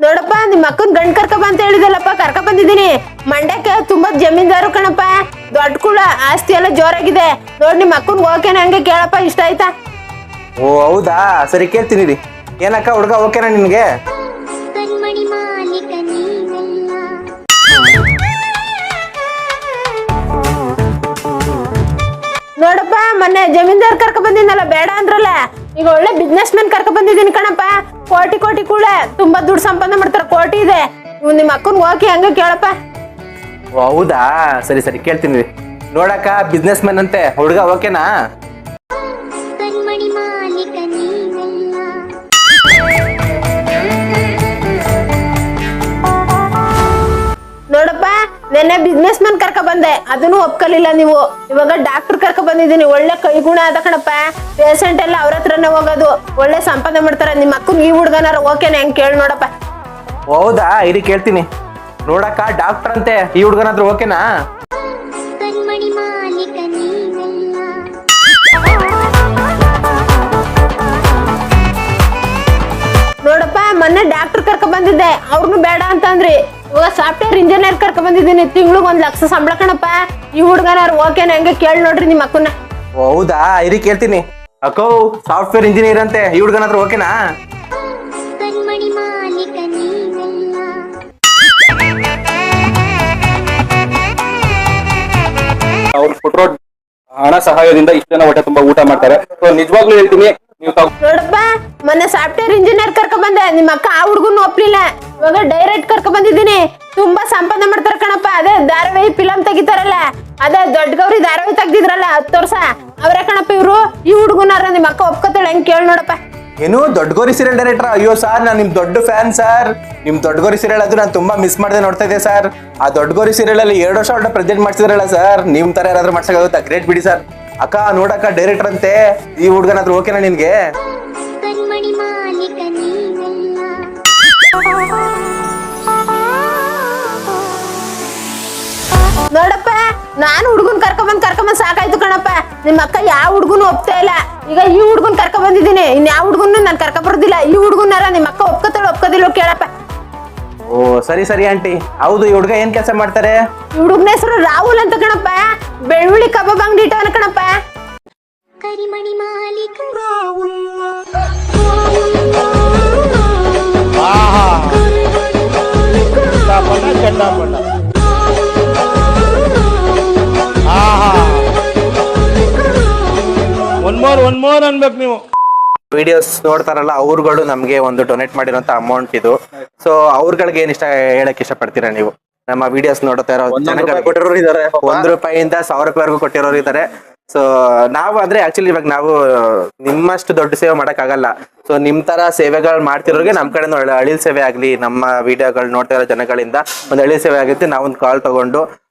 ನೋಡಪ್ಪ ನಿಮ್ಮ ಅಕ್ಕನ್ ಗಂಡ್ ಕರ್ಕ ಅಂತ ಹೇಳಿದಲ್ಲಪ್ಪ ಕರ್ಕ ಬಂದಿದ್ದೀನಿ ಮಂಡ್ಯಕ್ಕೆ ತುಂಬಾ ಜಮೀನ್ದಾರು ಕಣಪ್ಪ. ದೊಡ್ಡ ಕುಳ ಆಸ್ತಿ ಎಲ್ಲ ಜೋರಾಗಿದೆ. ನೋಡ್ ನಿಮ್ಮ ಅಕ್ಕನ್ ಓಕೆನ ಹಂಗೆ ಕೇಳಪ್ಪ ಇಷ್ಟ ಆಯ್ತಾ? ಓ ಹೌದಾ? ಸರಿ ಕೇಳ್ತೀನಿ ರೀ ಏನಕ್ಕ ಹುಡುಗ ಓಕೆನಾ ನಿನ್ಗೆ? ಕಣ್ಮಣಿ ಮಾಲೀಕ ನೀನಲ್ಲ ನೋಡಪ್ಪ ಮೊನ್ನೆ ಜಮೀನ್ದಾರ್ ಕರ್ಕ ಬಂದಿನಲ್ಲ ಬೇಡ ಅಂದ್ರಲ್ಲ. ಈಗ ಒಳ್ಳೆ ಬಿಸ್ನೆಸ್ ಮ್ಯಾನ್ ಕರ್ಕೊ ಬಂದಿದ್ದೀನಿ ಕಣಪ್ಪ. ಕೋಟಿ ಕೋಟಿ ಕೂಡ ತುಂಬಾ ದುಡ್ಡು ಸಂಪಾದನೆ ಮಾಡ್ತಾರ, ಕೋಟಿ ಇದೆ. ನೀವು ನಿಮ್ಮ ಅಕ್ಕನ್ ಓಕೆ ಹಂಗ ಕೇಳಪ್ಪ. ಹೌದಾ? ಸರಿ ಸರಿ, ಕೇಳ್ತೀನಿ. ನೋಡಕ್ಕ ಬಿಸ್ನೆಸ್ ಮ್ಯಾನ್ ಅಂತೆ, ಹುಡುಗ ಓಕೆನಾ ನೆನ್ನೆ ಬಿಸ್ನೆಸ್ ಮ್ಯಾನ್ ಕರ್ಕ ಬಂದೆ. ಅದನ್ನು ಒಪ್ಕಲಿಲ್ಲ ನೀವು. ಇವಾಗ ಡಾಕ್ಟರ್ ಕರ್ಕ ಬಂದಿದ್ದೀನಿ. ಒಳ್ಳೆ ಕೈಗುಣ ಅದ ಕಣಪ್ಪ. ಪೇಷಂಟ್ ಎಲ್ಲ ಅವ್ರ ಹತ್ರನೇ ಹೋಗೋದು. ಒಳ್ಳೆ ಸಂಪಾದನೆ ಮಾಡ್ತಾರ. ನಿಮ್ಮ ಅಕ್ಕನ್ ಈ ಹುಡ್ಗನಾರ ಓಕೆನ ಹೆಂಗ್ ಕೇಳಿ ನೋಡಪ್ಪ. ಹೌದಾ? ಇರಿ ಕೇಳ್ತೀನಿ. ನೋಡಕ್ಕ ಡಾಕ್ಟರ್ ಅಂತೆ. ಈ ಹುಡ್ಗನಾದ್ರೂ ಓಕೆನಾ ನೋಡಪ್ಪ ಮೊನ್ನೆ ಡಾಕ್ಟರ್ ಕರ್ಕ ಬಂದಿದ್ದೆ. ಅವ್ರನ್ನು ಬೇಡ ಅಂತ ಅಂದ್ರಿ. ಇವಾಗ ಸಾಫ್ಟ್ವೇರ್ ಇಂಜಿನಿಯರ್ ಕರ್ಕೊ ಬಂದಿದ್ದೀನಿ ತಿಂಗ್ಳಿಗೆ ಒಂದ್ ಲಕ್ಷ ಸಂಬಳ ಕಣಪ್ಪ. ಈ ಹುಡುಗನಾರ ಓಕೆನ ಹಂಗೆ ಕೇಳಿ ನೋಡ್ರಿ ನಿಮ್ಮ ಅಕ್ಕನ. ಹೌದಾ? ಇರಿ ಕೇಳ್ತೀನಿ. ಅಕ್ಕೋ ಸಾಫ್ಟ್ವೇರ್ ಇಂಜಿನಿಯರ್ ಅಂತೆ ಈ ಹುಡುಗನಾದ್ರು ಓಕೆನಾ ಅವ್ರು ಕೊಟ್ಟಿರೋ ಹಣ ಸಹಾಯದಿಂದ ಇಷ್ಟು ಜನ ಹೊಟ್ಟೆ ತುಂಬಾ ಊಟ ಮಾಡ್ತಾರೆ. ಸೊ ನಿಜವಾಗ್ಲೂ ಹೇಳ್ತೀನಿ ನೀವು ನೋಡಪ್ಪ ಮೊನ್ನೆ ಸಾಫ್ಟ್ವೇರ್ ಇಂಜಿನಿಯರ್ ಕರ್ಕೊಂಡ್ ಬಂದೆ ನಿಮ್ಮ ಅಕ್ಕ ಆ ಹುಡ್ಗನ್ನು ಒಪ್ಲಿಲ್ಲ. ಇವಾಗ ಡೈರೆಕ್ಟ್ ಕರ್ಕ ಬಂದಿದ್ದೀನಿ. ತುಂಬಾ ಸಂಪಾದನೆ ಮಾಡ್ತಾರ ಕಣಪ್ಪ. ಅದೇ ಧಾರಾವಾಹಿ ಫಿಲಂ ತೆಗಿತಾರಲ್ಲ, ಅದೇ ದೊಡ್ಡ ಗೌರಿ ಧಾರಾವಾಹಿ ತೆಗ್ದಿದ್ರಲ್ಲ, ಹತ್ತು ವರ್ಷ. ಅವರ ಕಣಪ್ಪ ಇವ್ರು? ಈ ಹುಡುಗನಾರ ನಿಮ್ಮ ಅಕ್ಕ ಒಪ್ಕೋತಾಳೆ, ಹೆಂಗ್ ಕೇಳಿ ನೋಡಪ್ಪ. ಏನು ದೊಡ್ಡ ಗೌರಿ ಸೀರಿಯಲ್ ಡೈರೆಕ್ಟರ್ ಅಯ್ಯೋ ಸರ್ ನಾನು ನಿಮ್ ದೊಡ್ಡ ಫ್ಯಾನ್ ಸರ್ ನಿಮ್ ದೊಡ್ಡ ಗೌರಿ ಸೀರಿಯಲ್ ಅದು ನಾನು ತುಂಬಾ ಮಿಸ್ ಮಾಡದೆ ನೋಡ್ತಾ ಇದ್ದೆ ಸರ್ ಆ ದೊಡ್ಡ ಗೌರಿ ಸೀರಿಯಲ್ ಅಲ್ಲಿ ಎರಡು ವರ್ಷ ಒಳ್ಳೆ ಪ್ರೆಸೆಂಟ್ ಮಾಡ್ಸಿದ್ರಲ್ಲ ಸರ್ ನಿಮ್ ತರ ಯಾರಾದ್ರೂ ಮಾಡ್ಸಕ್ಕಾಗುತ್ತಾ? ಗ್ರೇಟ್ ಬಿಡಿ ಸರ್ ಅಕ್ಕ, ನೋಡಕ್ಕ ಡೈರೆಕ್ಟರ್ ಅಂತೆ. ಈ ಹುಡುಗನಾದ್ರೂ ಓಕೆನಾ ನಿನ್ಗೆ? ನಿಮ್ಮ ಅಕ್ಕ ಯಾವ ಹುಡ್ಗುನು ಒಪ್ತಾ ಇಲ್ಲ. ಈಗ ಈ ಹುಡ್ಗನ್ ಕರ್ಕ ಬಂದಿದ್ದೀನಿ. ಇನ್ ಯಾವ ಹುಡ್ಗುನು ನಾನು ಕರ್ಕ ಬರೋದಿಲ್ಲ. ಈ ಹುಡ್ಗುನಾರ ನಿಮ್ಮ ಅಕ್ಕ ಒಪ್ಕೋತಾಳೆ ಒಪ್ಕೋದಿಲ್ಲ ಕೇಳಪ್ಪ. ಓ ಸರಿ ಸರಿ ಆಂಟಿ. ಹೌದು ಈ ಹುಡುಗ ಏನ್ ಕೆಲಸ ಮಾಡ್ತಾರೆ? ಈ ಹುಡುಗನ ಹೆಸರು ರಾಹುಲ್ ಅಂತ ಕಣಪ್ಪ. ಬೆಳ್ಳುಳ್ಳಿ ಕಬಾಬ್ ಅಂಗಡಿ ಇಟ್ಟವನ ಕಣಪ್ಪ. ಕರಿಮಣಿ ಮಾಲೀಕ. ಒನ್ ಮೋರ್ ಒನ್ ಮೋರ್ ಅನ್ಬೇಕು ನೀವು. ವಿಡಿಯೋಸ್ ನೋಡ್ತಾರಲ್ಲ ಅವ್ರುಗಳು ನಮ್ಗೆ ಒಂದು ಡೊನೇಟ್ ಮಾಡಿರೋಂತ ಅಮೌಂಟ್ ಇದು. ಸೊ ಅವ್ರಗಳಿಗೆ ಏನ್ ಇಷ್ಟ ಹೇಳಕ್ ಇಷ್ಟಪಡ್ತೀರಾ ನೀವು? ನಮ್ಮ ವಿಡಿಯೋಸ್ ನೋಡ್ತಾ ಇರೋ ಜನಗಳು ಕೊಟ್ಟಿರೋರು ಇದಾರೆ ಒಂದ್ ರೂಪಾಯಿಂದ ಸಾವಿರ ರೂಪಾಯಿವರೆಗೂ ಕೊಟ್ಟಿರೋರು ಇದ್ದಾರೆ ಸೊ ನಾವು ಅಂದ್ರೆ ಆಕ್ಚುಲಿ ಇವಾಗ ನಾವು ನಿಮ್ಮಷ್ಟು ದೊಡ್ಡ ಸೇವೆ ಮಾಡಕ್ ಆಗಲ್ಲ ಸೊ ನಿಮ್ ತರ ಸೇವೆಗಳು ಮಾಡ್ತಿರೋರಿಗೆ ನಮ್ ಕಡೆ ಅಳಿಲ್ ಸೇವೆ ಆಗ್ಲಿ. ನಮ್ಮ ವಿಡಿಯೋಗಳು ನೋಡ್ತಾ ಇರೋ ಜನಗಳಿಂದ ಒಂದು ಅಳಿಲ್ ಸೇವೆ ಆಗುತ್ತೆ. ನಾವೊಂದು ಕಾಲ್ ತಗೊಂಡು